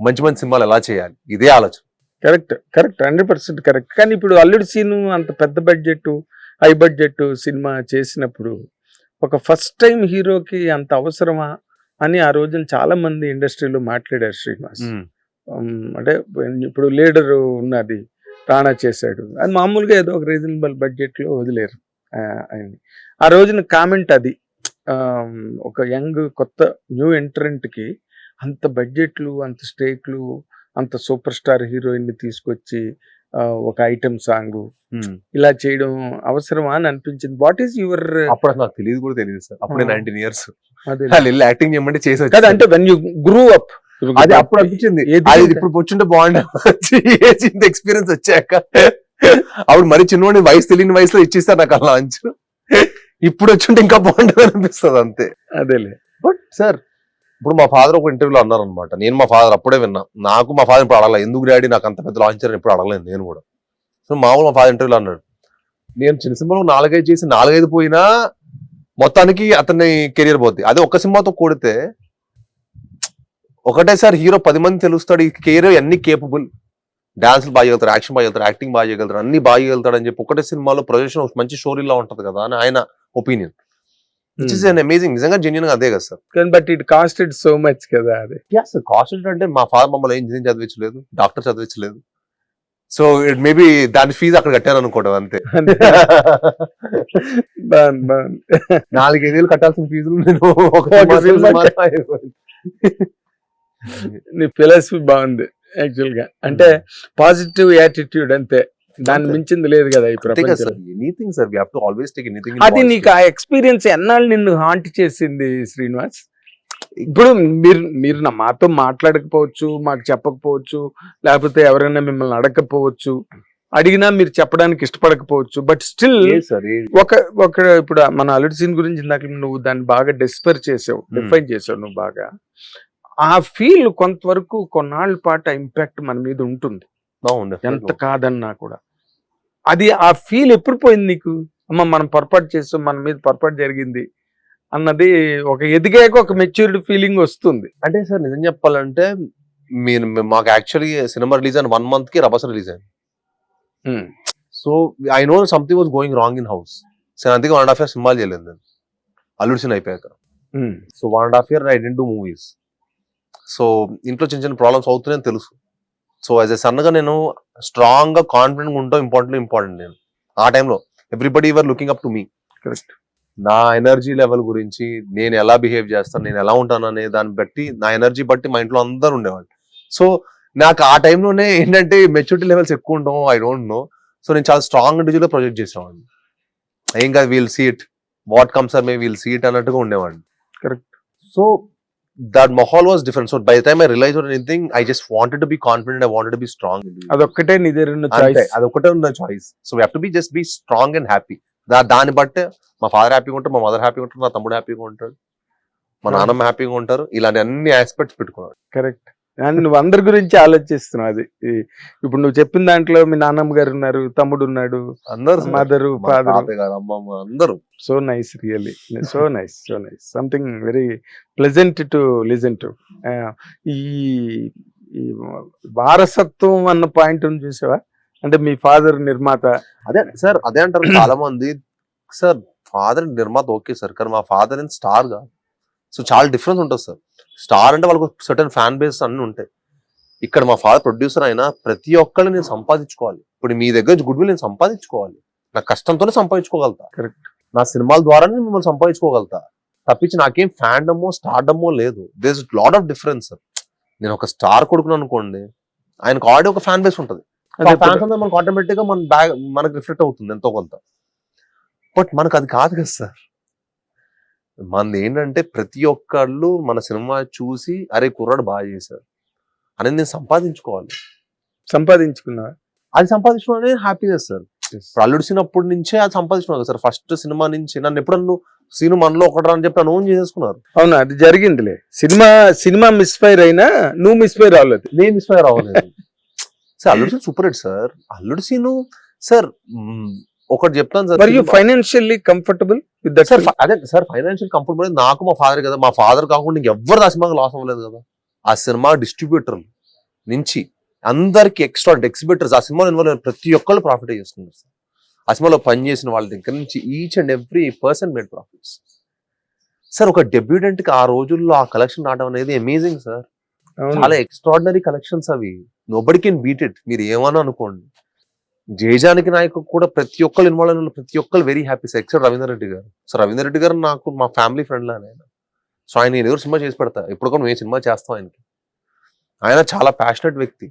మంచి మంచి సినిమాలు ఎలా చేయాలి? ఇదే ఆలోచన. Correct correct hundred percent correct. కానీ ఇప్పుడు అల్లుడి సీను అంత పెద్ద బడ్జెట్ హై బడ్జెట్ సినిమా చేసినప్పుడు ఒక ఫస్ట్ టైం హీరోకి అంత అవసరమా అని ఆ రోజున చాలా మంది ఇండస్ట్రీలో మాట్లాడారు శ్రీనివాస్. అంటే ఇప్పుడు లీడర్ ఉన్నది రాణా చేశాడు. అది మామూలుగా ఏదో ఒక రీజనబుల్ బడ్జెట్లో వదిలేరు ఆ, ఆయన్ని. ఆ రోజున కామెంట్ అది. ఒక యంగ్ కొత్త న్యూ ఎంట్రెంట్కి అంత బడ్జెట్లు అంత స్టేక్లు అంత సూపర్ స్టార్ హీరోయిన్ని తీసుకొచ్చి ఒక ఐటమ్ సాంగ్ ఇలా చేయడం అవసరమా అని అనిపించింది. వాట్ ఈస్ యువర్ అప్పుడు నాకు తెలియదు కూడా తెలియదు సార్. అప్పుడే. నైన్టీన్ ఇయర్స్ వాళ్ళు యాక్టింగ్ చేయమంటే చేసి కదా. అంటే వెన్ యూ గ్రూ అప్ అది అప్పుడు అనిపించింది. అది ఇప్పుడు కూర్చుంటే బాగుండే. ఎక్స్పీరియన్స్ వచ్చాక. అప్పుడు మరి చిన్నవాడి వయసు తెలియని వయసులో ఇచ్చేస్తారు నాకు ఆ లాంచ్ ఇప్పుడు వచ్చుంటే ఇంకా బాగుండేది అనిపిస్తుంది అంతే. అదేలే. బట్ సార్ ఇప్పుడు మా ఫాదర్ ఒక ఇంటర్వ్యూలో అన్నారు అనమాట నేను మా ఫాదర్ అప్పుడే విన్నా. నాకు మా ఫాదర్ ఇప్పుడు అడగలేదు ఎందుకు డాడీ? నాకు అంత పెద్ద లాంచర్ ఇప్పుడు అడగలేదు నేను కూడా. సో మామూలు మా ఫాదర్ ఇంటర్వ్యూలో అన్నాడు. నేను చిన్న సినిమాలో నాలుగైదు చేసి నాలుగైదు పోయినా మొత్తానికి అతని కెరియర్ పోద్ది. అదే ఒక్క సినిమాతో కొడితే ఒకటేసారి హీరో పది మంది తెలుస్తాడు. ఈ కెరీర్ అన్ని కేపబుల్ డాన్సులు బాగా చేయగలుగుతారు యాక్షన్ బాగా చేయగలుగుతారు యాక్టింగ్ బాగా చేయగలుగుతారు అన్ని బాగా చేయగలుగుతాడు అని చెప్పి ఒకటే సినిమాలో ప్రొజెక్షన్ మంచి స్టోరీలా ఉంటుంది కదా అని ఆయన opinion. Which is an amazing నిజంగా జెన్యున్ అదే కదా సార్. కానీ but it costed so much కదా అది. ఎస్ కాస్ట్ అంటే మా ఫాదర్ మమ్మల్ని ఇంజనీరింగ్ చదివించలేదు డాక్టర్ చదివించలేదు. సో ఇట్ మేబీ దాని ఫీజు అక్కడ కట్టాను అనుకోవడం అంతే. బాగుంది బాగుంది. నాలుగైదేళ్ళు కట్టాల్సిన ఫీజులు నేను నీ ఫిలాసఫీ బాగుంది యాక్చువల్గా. అంటే పాజిటివ్ యాటిట్యూడ్ అంతే. అంతే. మించింది లేదు కదా ఈ anything sir we have to always take anything అది నీకు ఆ ఎక్స్పీరియన్స్ ఎన్నాళ్ళు నిన్ను హాంట్ చేసింది శ్రీనివాస్? ఇప్పుడు మీరు మీరు నా మాతో మాట్లాడకపోవచ్చు మాకు చెప్పకపోవచ్చు లేకపోతే ఎవరైనా మిమ్మల్ని అడగకపోవచ్చు అడిగినా మీరు చెప్పడానికి ఇష్టపడకపోవచ్చు బట్ స్టిల్ ఒక ఒక ఇప్పుడు మన అల్లుడి సీన్ గురించి ఇందాక నువ్వు దాన్ని బాగా డిస్పర్ చేసావు Hmm. డిఫైన్ చేసావు నువ్వు బాగా. ఆ ఫీల్ కొంతవరకు కొన్నాళ్ళ పాటు ఇంపాక్ట్ మన మీద ఉంటుంది. ఎంత కాదన్నా కూడా. అది ఆ ఫీల్ ఎప్పుడు పోయింది నీకు? అమ్మ మనం పొరపాటు చేస్తాం మన మీద పొరపాటు జరిగింది అన్నది ఒక ఎదిగాక ఒక మెచ్యూరిటీ ఫీలింగ్ వస్తుంది. అంటే సార్ నిజం చెప్పాలంటే మీరు మాకు యాక్చువల్లీ సినిమా రిలీజ్ అయిన వన్ మంత్కి రభస రిలీజ్ అయింది. So I know something was going wrong in house so అందుకే వన్ అండ్ హాఫ్ ఇయర్ సినిమాలు చేయలేదు నేను. అల్లుడు సినిమా అయిపోయాక. So one and half year I didn't do movies so ఇంట్లో చిన్న చిన్న ప్రాబ్లమ్స్ అవుతున్నాయని తెలుసు. సో యాజ్ ఎ సన్నగా నేను స్ట్రాంగ్గా కాన్ఫిడెంట్ ఉంటాం ఇంపార్టెంట్ ఇంపార్టెంట్ నేను. ఆ టైంలో everybody were looking up to me correct నా ఎనర్జీ లెవెల్ గురించి నేను ఎలా బిహేవ్ చేస్తాను నేను ఎలా ఉంటాను అనే దాన్ని బట్టి నా ఎనర్జీ బట్టి మా ఇంట్లో అందరు ఉండేవాళ్ళు. సో నాకు ఆ టైంలోనే ఏంటంటే మెచ్యూరిటీ లెవెల్స్ ఎక్కువ ఉంటాం ఐ డోంట్ నో సో నేను చాలా స్ట్రాంగ్ ఇండివిజువల్ ప్రొజెక్ట్ చేసేవాడిని. ఏం కాదు we'll see it what comes or may we'll see it అన్నట్టుగా ఉండేవాడిని. Correct. So that మొహాల్ was different so by time I realise anything I just wanted to be confident I wanted to be strong అదొక్కటే నీ దగ్గర ఉన్న అంతే choice అదొకటే ఉన్న choice so we to be just be strong and happy దా దాన్ని బట్టే మా ఫాదర్ హ్యాపీగా ఉంటారు మా మదర్ హ్యాపీగా ఉంటారు మా తమ్ముడు హ్యాపీగా ఉంటాడు మా Hmm. నాన్నమ్మ హ్యాపీగా ఉంటారు ఇలాంటి అన్ని ఆస్పెక్ట్స్ పెట్టుకున్నాడు కరెక్ట్ అండ్ నువ్వు అందరి గురించి ఆలోచిస్తున్నావు అది. ఇప్పుడు నువ్వు చెప్పిన దాంట్లో మీ నాన్నమ్మ గారు ఉన్నారు తమ్ముడు ఉన్నాడు అందరు మదరు ఫాదర్. అమ్మమ్మ అందరూ. So nice really so nice so nice something very pleasant to listen to ఈ వారసత్వం అన్న పాయింట్ చూసావా? అంటే మీ ఫాదర్ నిర్మాత. అదే సార్ అదే అంటారు చాలా మంది సార్ ఫాదర్ నిర్మాత ఓకే సార్ కానీ మా ఫాదర్ ఇన్ స్టార్గా సో చాలా డిఫరెన్స్ ఉంటుంది సార్. స్టార్ అంటే వాళ్ళకు సర్టన్ ఫ్యాన్ బేస్ అన్ని ఉంటాయి. ఇక్కడ మా ఫాదర్ ప్రొడ్యూసర్ అయినా ప్రతి ఒక్కళ్ళు నేను సంపాదించుకోవాలి. ఇప్పుడు మీ దగ్గర గుడ్ విల్ నేను సంపాదించుకోవాలి. నా కష్టంతోనే సంపాదించుకోగలుగుతా. Correct. నా సినిమాల ద్వారానే మిమ్మల్ని సంపాదించుకోగలుగుతా. తప్పించి నాకేం ఫ్యాండమో స్టార్డమో లేదు. దిస్ లాట్ ఆఫ్ డిఫరెన్స్ నేను ఒక స్టార్ కొడుకును అనుకోండి ఆయనకు ఆల్రెడీ ఒక ఫ్యాన్ బేస్ ఉంటుంది. ఫ్యాన్స్ అంతా మనకు ఆటోమేటిక్గా మన బ్యాగ్ మనకు రిఫ్లెక్ట్ అవుతుంది ఎంతో కొంత. బట్ మనకు అది కాదు కదా సార్ మనది ఏంటంటే ప్రతి ఒక్కళ్ళు మన సినిమా చూసి అరే కుర్రాడు బాగా చేశారు అనేది నేను సంపాదించుకోవాలి. సంపాదించుకున్నావా? అది సంపాదించుకోవడం అనేది హ్యాపీనెస్ సార్. ఇప్పుడు అల్లుడు సినప్పటి నుంచే అది సంపాదించుకున్నాను కదా సార్. ఫస్ట్ సినిమా నుంచి నన్ను ఎప్పుడు నువ్వు సీను మనలో ఒకటి అని చెప్పి నన్ను చేసేసుకున్నారు. అవును? అది జరిగిందిలే. సినిమా సినిమా మిస్ఫైర్ అయినా నువ్వు మిస్ఫైర్ అవ్వలేదు నేను ఇన్స్పైర్ అవ్వలేదు. Sir Alludu Seenu super hit sir. Alludu Seenu sir ఒకటి చెప్తాను సార్ మరి you cinema- financially comfortable with sir అదే సార్ ఫైనాన్షియల్ కంఫర్ట్ నాకు మా ఫాదర్ కదా మా ఫాదర్ కాకుండా ఎవ్వరు ఆ సినిమాకి లాస్ అవ్వలేదు కదా. ఆ సినిమా డిస్ట్రిబ్యూటర్ నుంచి అందరికి ఎక్స్ట్రా ఎగ్జిబిటర్స్ ఆ సినిమాలో ఇన్వాల్వ్ అయిన ప్రతి ఒక్కళ్ళు ప్రాఫిట్ చేసుకున్నారు సార్. ఆ సినిమాలో పనిచేసిన వాళ్ళ దగ్గర నుంచి each and every person made profits sir ఒక డెబ్యూటెంట్కి ఆ రోజుల్లో ఆ కలెక్షన్ రావడం అనేది అమేజింగ్ సార్. చాలా ఎక్స్ట్రాడినరీ కలెక్షన్స్ అవి. నోబడి కెన్ బీట్ ఇట్ మీరు ఏమన్నా అనుకోండి. జయజానికి నాయకు కూడా ప్రతి ఒక్కరు ఇన్వాల్వ్ అయిన ప్రతి ఒక్కరు very happy sir except Ravinder Reddy గారు. సో రవీందర్ రెడ్డి గారు నాకు మా ఫ్యామిలీ ఫ్రెండ్ లానే ఆయన. సో ఆయన నేను ఎవరు సినిమా చేసి పెడతా. ఇప్పుడు కూడా మేము సినిమా చేస్తాం ఆయనకి. ఆయన చాలా ప్యాషనెట్ వ్యక్తి.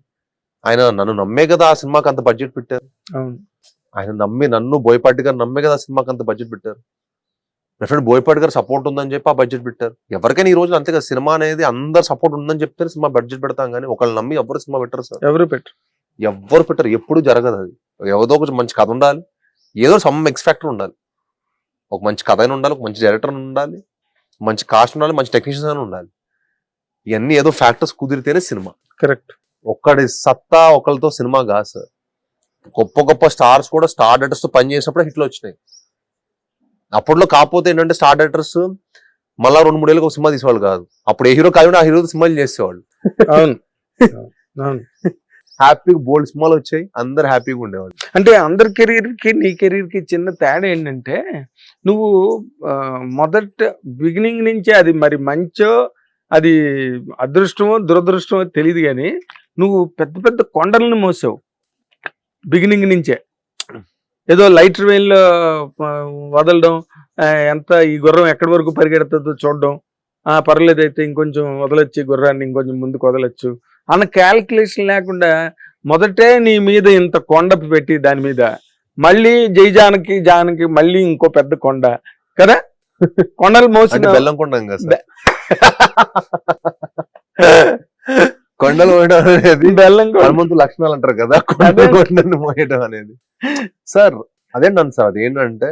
ఆయన నన్ను నమ్మే కదా ఆ సినిమాకి అంత బడ్జెట్ పెట్టారు. ఆయన నమ్మి నన్ను బోయపాటి గారు నమ్మే కదా ఆ సినిమాకి అంత బడ్జెట్ పెట్టారు. ఫ్రెండ్ బోయపాటి గారు సపోర్ట్ ఉందని చెప్పి ఆ బడ్జెట్ పెట్టారు. ఎవరికైనా ఈ రోజు అంతే కదా సినిమా అనేది అందరు సపోర్ట్ ఉందని చెప్తే సినిమా బడ్జెట్ పెడతాం కానీ ఒకళ్ళు నమ్మి ఎవరు సినిమా పెట్టరు సార్. ఎవరు పెట్టు ఎవ్వరు పెట్టరు ఎప్పుడు జరగదు అది. ఏదో ఒక మంచి కథ ఉండాలి. ఏదో సమ్ ఎక్స్ ఫ్యాక్టర్ ఉండాలి. ఒక మంచి కథ అయినా ఉండాలి ఒక మంచి డైరెక్టర్ ఉండాలి మంచి కాస్ట్ ఉండాలి మంచి టెక్నీషియన్స్ అయినా ఉండాలి. ఇవన్నీ ఏదో ఫ్యాక్టర్స్ కుదిరితేనే సినిమా కరెక్ట్ ఒక్కడి సత్తా ఒకరితో సినిమా కాదు సార్ గొప్ప గొప్ప స్టార్స్ కూడా స్టార్ డైరెక్టర్స్తో పని చేసినప్పుడు హిట్లు వచ్చినాయి. అప్పట్లో కాకపోతే ఏంటంటే స్టార్ డైరెక్టర్స్ మళ్ళా రెండు మూడేళ్ళకి ఒక సినిమా తీసేవాళ్ళు కాదు. అప్పుడు ఏ హీరో కాదు ఆ హీరో సినిమాలు చేసేవాళ్ళు. అవును. అవును. హ్యాపీగా బోల్డ్ స్మాల్ వచ్చాయి. అందరు హ్యాపీగా ఉండేవాళ్ళు. అంటే అందరి కెరీర్కి నీ కెరీర్కి చిన్న తేడా ఏంటంటే నువ్వు మొదట బిగినింగ్ నుంచే అది మరి మంచో అది అదృష్టమో దురదృష్టమో తెలియదు కానీ నువ్వు పెద్ద పెద్ద కొండలను మోసావు. బిగినింగ్ నుంచే. ఏదో లైట్ వెయిన్లో వదలడం ఎంత ఈ గుర్రం ఎక్కడి వరకు పరిగెడుతుందో చూడడం పర్లేదు అయితే ఇంకొంచెం వదలొచ్చు గుర్రాన్ని ఇంకొంచెం ముందుకు వదలొచ్చు. అన్న క్యాల్కులేషన్ లేకుండా మొదటే నీ మీద ఇంత కొండ పెట్టి దాని మీద మళ్ళీ జై జానకి జానకి మళ్ళీ ఇంకో పెద్ద కొండ కదా? కొండలు మోసిన బెల్లం కొండం కొండలు పోయడం అనేది బెల్లం కొండ. హనుమంతు లక్షణాలు అంటారు కదా కొండలు కొండను మోయడం అనేది. సార్ అదేంటండి సార్ అదేంటంటే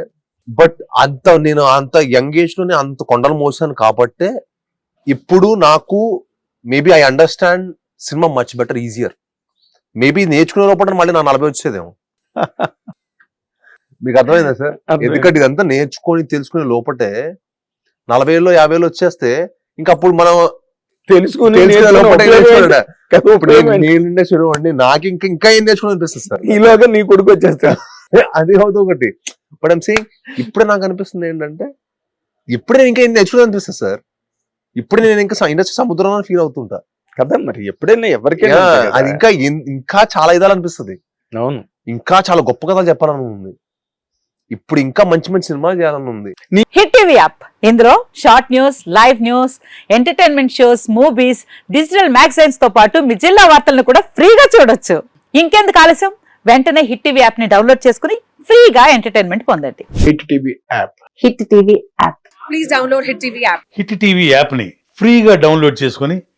బట్ అంత నేను అంత యంగ్ ఏజ్లోనే అంత కొండలు మోసాను కాబట్టే ఇప్పుడు నాకు maybe I understand cinema much better easier maybe నేర్చుకునే లోపల మళ్ళీ నా నలభై వచ్చేదేమో. మీకు అర్థమైందా సార్. ఎందుకంటే ఇదంతా నేర్చుకొని తెలుసుకునే లోపటే నలభై ఏళ్ళు యాభై ఏళ్ళు వచ్చేస్తే ఇంకా అప్పుడు మనం తెలుసుకుని అండి నాకు ఇంకా ఇంకా ఏం నేర్చుకుని అనిపిస్తుంది సార్ ఈలోగా నీ కొడుకు వచ్చేస్తా అది అవుతుంది ఒకటి. బట్ ఐమ్ సేయింగ్ ఇప్పుడే నాకు అనిపిస్తుంది ఏంటంటే ఇప్పుడే నేను ఇంకా ఏం నేర్చుకుని అనిపిస్తుంది సార్ ఇప్పుడు నేను ఇంకా ఇండస్ట్రీ సముద్రంలో ఫీల్ అవుతుంటా. కదా మరి? ఎప్పుడైనా ఎవరికైనా. అది ఇంకా ఇంకా చాలా ఇదాలనిపిస్తుంది. అవును. ఇంకా చాలా గొప్ప కథలు చెప్పాలని ఉంది ఇప్పుడు ఇంకా మంచి మంచి సినిమాలు చేయాలని ఉంది హిట్ టీవీ యాప్. ఇందులో short news live news entertainment shows movies digital మ్యాగజైన్స్తో పాటు మీ జిల్లా వార్తలను కూడా ఫ్రీగా చూడొచ్చు. ఇంకెందుకు ఆలస్యం? వెంటనే హిట్ టీవీ యాప్ని డౌన్లోడ్ చేసుకుని ఫ్రీగా ఎంటర్టైన్మెంట్ పొందండి. Hit TV app. Hit TV app. Please download Hit TV app. Hit TV యాప్ని ఫ్రీగా డౌన్లోడ్ చేసుకొని